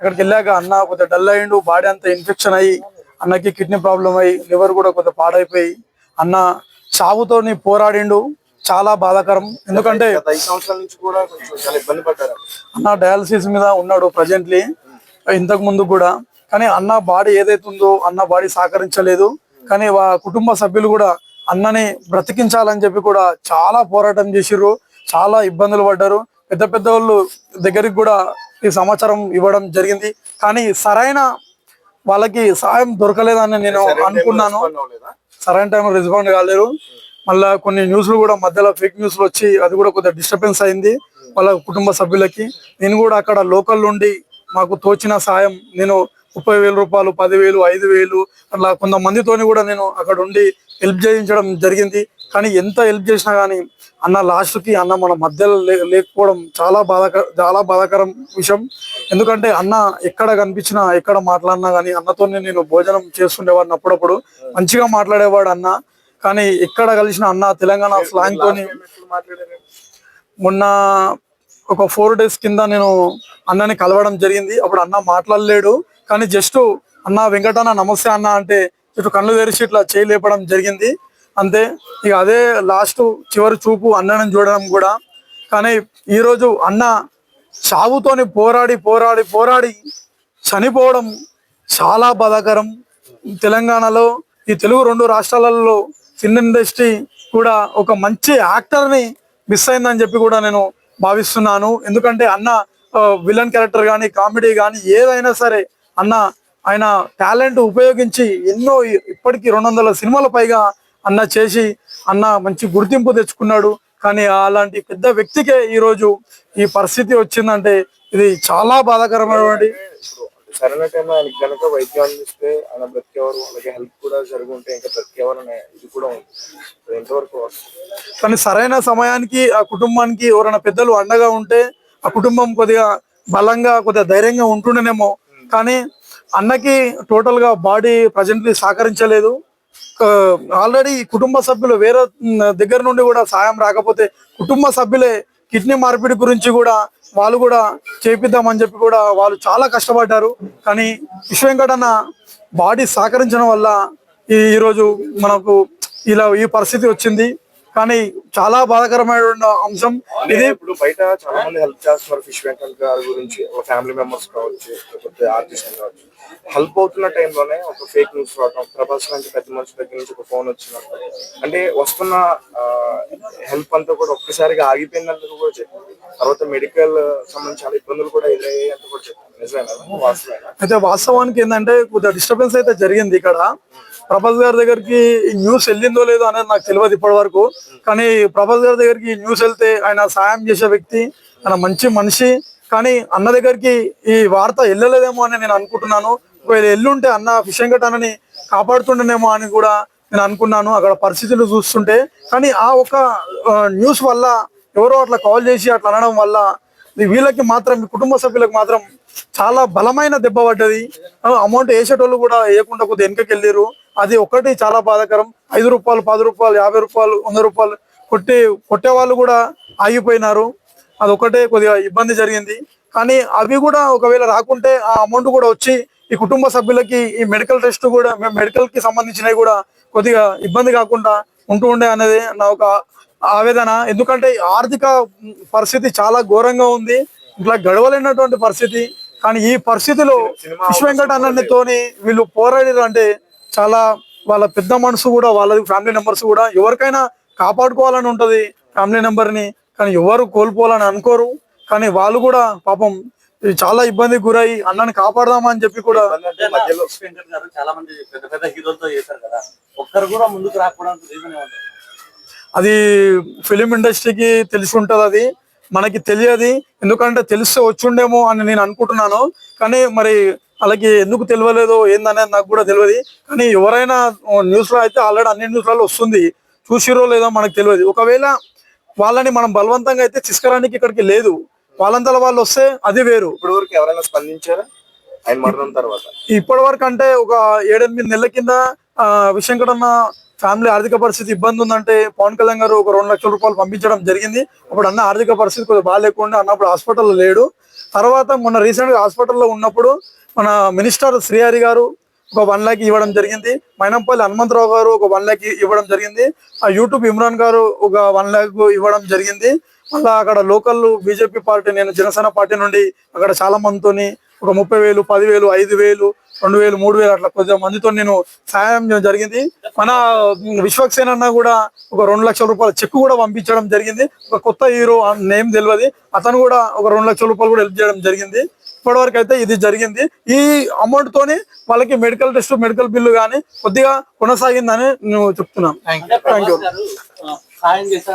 అక్కడికి వెళ్ళాక అన్న కొద్దిగా డల్ అయ్యిండు బాడీ అంతా ఇన్ఫెక్షన్ అయ్యి అన్నకి కిడ్నీ ప్రాబ్లం అయ్యి లివర్ కూడా కొద్దిగా పాడైపోయి అన్న చావుతోని పోరాడిండు. చాలా బాధాకరం. ఎందుకంటే గత ఐదు సంవత్సరాల నుంచి కూడా కొంచెం చాలా ఇబ్బంది పడ్డారు. అన్న డయాలసిస్ మీద ఉన్నాడు ప్రజెంట్లీ ఇంతకు ముందు కూడా. కానీ అన్న బాడీ ఏదైతే ఉందో అన్న బాడీ సహకరించలేదు. కానీ వా కుటుంబ సభ్యులు కూడా అన్నని బ్రతికించాలని చెప్పి కూడా చాలా పోరాటం చేసిర్రు. చాలా ఇబ్బందులు పడ్డారు. పెద్ద పెద్ద వాళ్ళు దగ్గరికి కూడా ఈ సమాచారం ఇవ్వడం జరిగింది. కానీ సరైన వాళ్ళకి సాయం దొరకలేదని నేను అనుకున్నాను? సరైన టైంలో రెస్పాండ్ కాలేరు మళ్ళా కొన్ని న్యూస్లు కూడా మధ్యలో ఫేక్ న్యూస్లు వచ్చి అది కూడా కొద్దిగా డిస్టర్బెన్స్ అయింది వాళ్ళ కుటుంబ సభ్యులకి. నేను కూడా అక్కడ లోకల్ నుండి మాకు తోచిన సాయం నేను ముప్పై వేల రూపాయలు పదివేలు ఐదు వేలు అట్లా కొంతమందితోని కూడా నేను అక్కడ ఉండి హెల్ప్ చేయించడం జరిగింది. కానీ ఎంత హెల్ప్ చేసినా కానీ అన్న లాస్ట్కి అన్న మన మధ్యలో లే- లేకపోవడం చాలా బాధాకర చాలా బాధాకరం విషయం. ఎందుకంటే అన్న ఎక్కడ కనిపించినా ఎక్కడ మాట్లాడినా కానీ అన్నతోనే నేను భోజనం చేస్తుండేవాడిని అప్పుడప్పుడు. మంచిగా మాట్లాడేవాడు అన్న. కానీ ఎక్కడ కలిసిన అన్న తెలంగాణ స్లాంగ్ తోని మొన్న ఒక ఫోర్ డేస్ కింద నేను అన్నని కలవడం జరిగింది. అప్పుడు అన్న మాట్లాడలేడు. కానీ జస్ట్ అన్న వెంకటన్న నమస్తే అన్న అంటే ఇటు కళ్ళు తెరిచి ఇట్లా చేయి లేపడం జరిగింది. అంతే. ఇక అదే లాస్ట్ చివరి చూపు అన్నను చూడడం కూడా. కానీ ఈరోజు అన్న చావుతోని పోరాడి పోరాడి పోరాడి చనిపోవడం చాలా బాధాకరం. తెలంగాణలో ఈ తెలుగు రెండు రాష్ట్రాలలో ఫిల్మ్ ఇండస్ట్రీ కూడా ఒక మంచి యాక్టర్ని మిస్ అయిందని చెప్పి కూడా నేను భావిస్తున్నాను. ఎందుకంటే అన్న విలన్ క్యారెక్టర్ కానీ కామెడీ కానీ ఏదైనా సరే అన్న ఆయన టాలెంట్ ఉపయోగించి ఎన్నో ఇప్పటికీ రెండు వందల సినిమాల పైగా అన్న చేసి అన్న మంచి గుర్తింపు తెచ్చుకున్నాడు. కానీ అలాంటి పెద్ద వ్యక్తికే ఈరోజు ఈ పరిస్థితి వచ్చిందంటే ఇది చాలా బాధాకరమైనటువంటి సరైన టైంలో ఆయనకి గనక వైద్యం అందిస్తే ఆయన బ్రతికేవారు అలాగే హెల్ప్ కూడా ఇంకా బ్రతికేవారు అనే ఇది కూడా ఉంది. ఎంతవరకు కానీ సరైన సమయానికి ఆ కుటుంబానికి ఎవరైనా పెద్దలు అండగా ఉంటే ఆ కుటుంబం కొద్దిగా బలంగా కొద్దిగా ధైర్యంగా ఉంటుండేనేమో. కానీ అన్నకి టోటల్గా బాడీ ప్రజెంట్లీ సహకరించలేదు. ఆల్రెడీ కుటుంబ సభ్యులు వేరే దగ్గర నుండి కూడా సాయం రాకపోతే కుటుంబ సభ్యులే కిడ్నీ మార్పిడి గురించి కూడా వాళ్ళు కూడా చేపిద్దామని చెప్పి కూడా వాళ్ళు చాలా కష్టపడ్డారు. కానీ విశ్వంకటన బాడీ సహకరించడం వల్ల ఈ ఈరోజు మనకు ఇలా ఈ పరిస్థితి వచ్చింది. కానీ చాలా బాధాకరమైన అంశం. ఇది ఇప్పుడు బయట చాలా మంది హెల్ప్ చేస్తున్నారు ఫిష్ వెంకట్ గారి గురించి ఒక ఫ్యామిలీ మెంబర్స్ కావచ్చు లేకపోతే ఆర్టిస్ట్ కావచ్చు. హెల్ప్ అవుతున్న టైంలోనే ఒక ఫేక్ న్యూస్ రావడం ప్రభాస్ లాంటి పెద్ద మనిషి దగ్గర నుంచి ఒక ఫోన్ వచ్చినట్టు. అంటే వస్తున్న హెల్ప్ అంతా కూడా ఒక్కసారిగా ఆగిపోయిందంటూ కూడా చెప్పారు. తర్వాత మెడికల్ సంబంధించి చాలా ఇబ్బందులు కూడా ఎదురయ్యాయి అంటూ కూడా చెప్పారు. నిజమేనా? వాస్తవేనా అయితే వాస్తవానికి ఏంటంటే కొద్దిగా డిస్టర్బెన్స్ అయితే జరిగింది ఇక్కడ. ప్రభాస్ గారి దగ్గరికి ఈ న్యూస్ వెళ్ళిందో లేదో అనేది నాకు తెలియదు ఇప్పటి వరకు కానీ ప్రభాస్ గారి దగ్గరికి న్యూస్ వెళ్తే ఆయన సాయం చేసే వ్యక్తి ఆయన మంచి మనిషి. కానీ అన్న దగ్గరికి ఈ వార్త వెళ్ళలేదేమో అని నేను అనుకుంటున్నాను. ఒకవేళ ఎల్లుంటే అన్న ఫిషింగ్ అన్నని కాపాడుతుండేనేమో అని కూడా నేను అనుకున్నాను. అక్కడ పరిస్థితులు చూస్తుంటే. కానీ ఆ ఒక న్యూస్ వల్ల ఎవరో అట్లా కాల్ చేసి అట్లా అనడం వల్ల వీళ్ళకి మాత్రం ఈ కుటుంబ సభ్యులకు మాత్రం చాలా బలమైన దెబ్బ పడ్డది. అమౌంట్ వేసేటోళ్ళు కూడా వేయకుండా కొద్దిగా వెనకకి వెళ్ళారు అది ఒకటి చాలా బాధాకరం. ఐదు రూపాయలు పది రూపాయలు యాభై రూపాయలు వంద రూపాయలు కొట్టి కొట్టే వాళ్ళు కూడా ఆగిపోయినారు. అది ఒకటే కొద్దిగా ఇబ్బంది జరిగింది. కానీ అవి కూడా ఒకవేళ రాకుంటే ఆ అమౌంట్ కూడా వచ్చి ఈ కుటుంబ సభ్యులకి ఈ మెడికల్ టెస్ట్ కూడా మెడికల్కి సంబంధించినవి కూడా కొద్దిగా ఇబ్బంది కాకుండా ఉంటూ ఉండే అనేది నా ఒక ఆవేదన. ఎందుకంటే ఆర్థిక పరిస్థితి చాలా ఘోరంగా ఉంది. ఇట్లా గడవలేనటువంటి పరిస్థితి. కానీ ఈ పరిస్థితిలో విశ్వవెంకట అన్నతోని వీళ్ళు పోరాడారు అంటే చాలా వాళ్ళ పెద్ద మనసు కూడా వాళ్ళ ఫ్యామిలీ మెంబర్స్ కూడా ఎవరికైనా కాపాడుకోవాలని ఉంటది ఫ్యామిలీ నెంబర్ని కానీ ఎవరు కోల్పోవాలని అనుకోరు. కానీ వాళ్ళు కూడా పాపం చాలా ఇబ్బందికి గురై అన్నని కాపాడదామని చెప్పి కూడా అంటే మధ్యలో వెంకట్ గారు చాలా మంది పెద్ద పెద్ద హీరోలతో చేశారు కదా. ఒక్కరు కూడా ముందుకు రాకపోవడానికి రీజన్ ఏమంటారు అది ఫిలిం ఇండస్ట్రీకి తెలిసి ఉంటది అది. మనకి తెలియదు. ఎందుకంటే తెలిస్తే వచ్చుండేమో అని నేను అనుకుంటున్నాను. కానీ మరి అలాగే ఎందుకు తెలియలేదో ఏందనేది నాకు కూడా తెలియదు. కానీ ఎవరైనా న్యూస్లో అయితే ఆల్రెడీ అన్ని న్యూస్లలో వస్తుంది. చూసిరో లేదో మనకు తెలియదు. ఒకవేళ వాళ్ళని మనం బలవంతంగా అయితే తీసుకురానికి ఇక్కడికి లేదు. వాళ్ళంతలో వాళ్ళు వస్తే అది వేరు. ఇప్పటి వరకు ఎవరైనా స్పందించారా? ఆయన మరణం తర్వాత? ఇప్పటి వరకు అంటే ఒక ఏడెనిమిది నెలల కింద ఆ, విశంకరన్న ఫ్యామిలీ ఆర్థిక పరిస్థితి ఇబ్బంది ఉందంటే పవన్ కళ్యాణ్ గారు ఒక రెండు లక్షల రూపాయలు పంపించడం జరిగింది. అప్పుడు అన్న ఆర్థిక పరిస్థితి కొద్దిగా బాగాలేకుండా అన్నప్పుడు హాస్పిటల్లో లేడు. తర్వాత మొన్న రీసెంట్గా హాస్పిటల్లో ఉన్నప్పుడు మన మినిస్టర్ శ్రీహరి గారు ఒక వన్ ల్యాక్ ఇవ్వడం జరిగింది. మైనంపల్లి హనుమంతరావు గారు ఒక వన్ ల్యాక్ ఇవ్వడం జరిగింది. ఆ యూట్యూబ్ ఇమ్రాన్ గారు ఒక వన్ ల్యాక్ ఇవ్వడం జరిగింది. మళ్ళీ అక్కడ లోకల్ బీజేపీ పార్టీ నేను జనసేన పార్టీ నుండి అక్కడ చాలా మందితోని ఒక ముప్పై వేలు పదివేలు ఐదు వేలు రెండు వేలు మూడు వేలు అట్లా కొద్దిగా మందితో నేను సాయం చేయడం జరిగింది. మన విశ్వక్సేన్ అన్న కూడా ఒక రెండు లక్షల రూపాయల చెక్ కూడా పంపించడం జరిగింది. ఒక కొత్త హీరో నేమ్ తెలియదు. అతను కూడా ఒక రెండు లక్షల రూపాయలు కూడా హెల్ప్ చేయడం జరిగింది. ఇప్పటివరకు అయితే ఇది జరిగింది. ఈ అమౌంట్ తోని వాళ్ళకి మెడికల్ టెస్ట్ మెడికల్ బిల్లు కానీ కొద్దిగా కొనసాగిందని నేను చెప్తున్నాను. అంటే ప్రభాస్